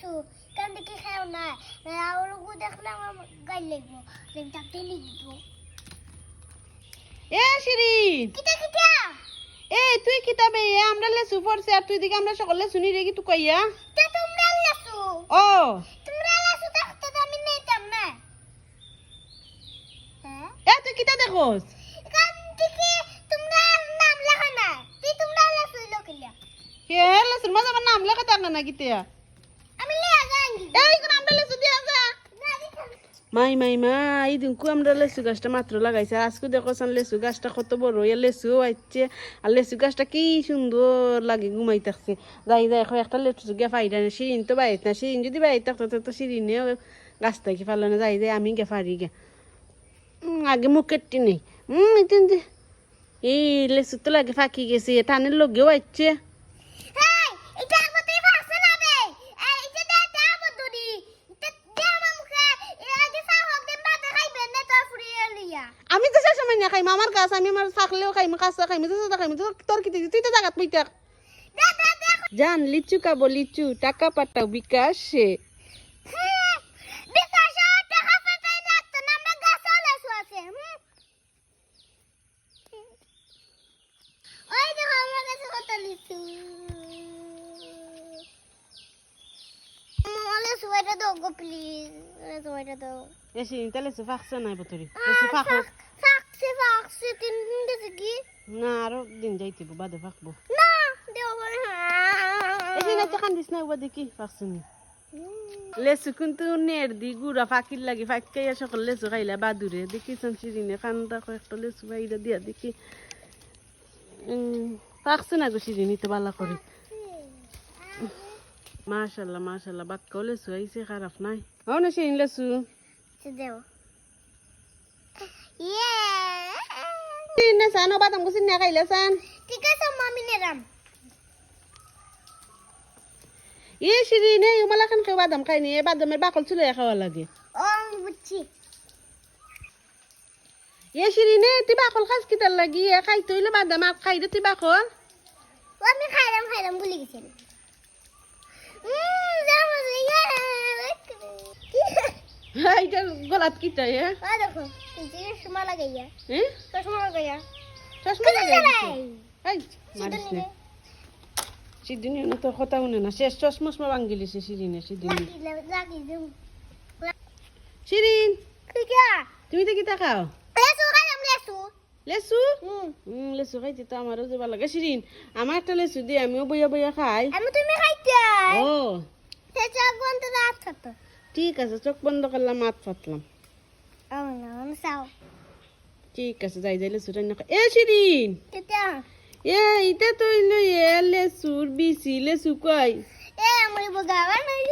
লেচু কান দেখে খাও না ওগুলো দেখলে আমার গাল লাগবো। তাতে লিখব। এ শিরিন কিটা কিটা? এই তুই কিতাবে এ আমরা লেসু পড়ছে আর তুই দিকে আমরা সকলে শুনি রে কি তুই কইয়া। তা তোমরা লেচু ও। তোমরা লেচু থাকতে তো আমি নিতাম না হ্যাঁ? এ তুই কিতা দেখোস? কান দেখে তোমরা নাম লেখা না তুই তোমরা লেচু লোকিলা হে লেসুর মাঝে নাম লেখা থাকে না কিতা এই মাই মাই মা এই দিনকু আমরা লেসু গাছটা মাত্র লাগাইছে। আজকে দেখো লেসু গাছটা কত বড় এ লেসু আইছে আর লেসু গাছটা কি সুন্দর লাগে ঘুমাই থাকছে যাই যাই, এখন একটা লেসু গিয়ে ফাইডা না, শিরিন তো বাইত না, শিরিন যদি বাইত থাকতো তো তো শিরিনে গাছটা কি ফালো না। যাই যাই, আমি গে ফারি গে। আগে মুখ কেটে নেই হুম এই লেসু তো লাগে ফাঁকি গেছে টানের লগেও আইছে হেই এটা আমাদের ভাষা না বে এই এটা দে দে আমার দড়ি এটা দে আমার মুখে এর আগে সা হোক দে বাদে খাইবেন না তোর ফুরিয়ে লিয়া আমি তো সে সময় না খাইম, আমার গাছ আমি আমার থাকলেও খাইম কাঁচা খাইম তো খাইম তোর কি তুই তো জাগাত দে জান, লিচু কাবো লিচু, টাকা পাঠাও, বিকাশে। বিশ্বাস টাকা পেতে লাগতো না আমরা গাছে লেসু আছে হুম। ওই দেখো আমার কাছে কত লিচু এটা দাও গো প্লিজ এটা দাও এসে তাহলে সে ফাঁকছে নাই বতরি এসে ফাঁক ফাকছে ফাকছে তিন দিন গেছে কি না আরও দিন যাইতে বাদে ফাঁকবো না দেও বলে এসে না কান্দিস না উবা দেখি ফাঁকছে নি লেসু কিন্তু নেড় দি গুড়া ফাঁকির লাগে ফাঁকাইয়া সকল লেসু খাইলা বাদুরে দেখি সিরিনে কান্দা কয়েকটা লেসু বাইরে দিয়া দেখি উম, ফাঁকছে না গো সিরিনি তো বালা করে মাশাল্লাহ মাশাল্লাহ বাক্কাও লেসু আইছে খারাপ নাই ও না সিরিন লেসু দেও ইয়ে সিরিনে সান বাদাম গো সিরিনে খাইলা সান ঠিক আছে মামি নেরাম এ সিরিনে ইমালা খান কেউ বাদাম খাইনি এ বাদামের বাকল চুলে খাওয়া লাগে ও বুঝছি এ সিরিনে তুই বাকল খাস কিতার লাগি এ খাই তৈলে বাদাম আর খাই দে তুই বাকল আমি খাইলাম খাইলাম ভুলে গেছি আমি। উম, যাও মজা, ইয়ে, এইটা গলাত কিটা এ? ও দেখো, চশমা লাগাইয়া, হ্যাঁ চশমা লাগাইয়া। চশমা কোথায় লাগাই চালাই? এই মারিস নে। সিদিনে না তোর কথা শুনে না। শেষ চশমা সিদিনে লাগি- লাগি সিরিন? তুমি তো কিতা খাও? লেসু খাইলাম, লেসু। লেসু হুম, লেসু খাইতে তো আমারও যে ভালো লাগে। সিরিন আমার একটা লেসু দিয়ে আমিও বইয়া বইয়া খাই। আমি তুমি খাইতাই। ও। সে রাত খাতো। ঠিক আছে চোখ বন্ধ করলাম মাত ফাতলাম চাও। ঠিক আছে যাই যাই লেসু রান্না খাই এ কেতিয়া? এ ইটা তো ইলো এ লেসুর বিসি লেসু কই এ, আমরি বগাবা নাই।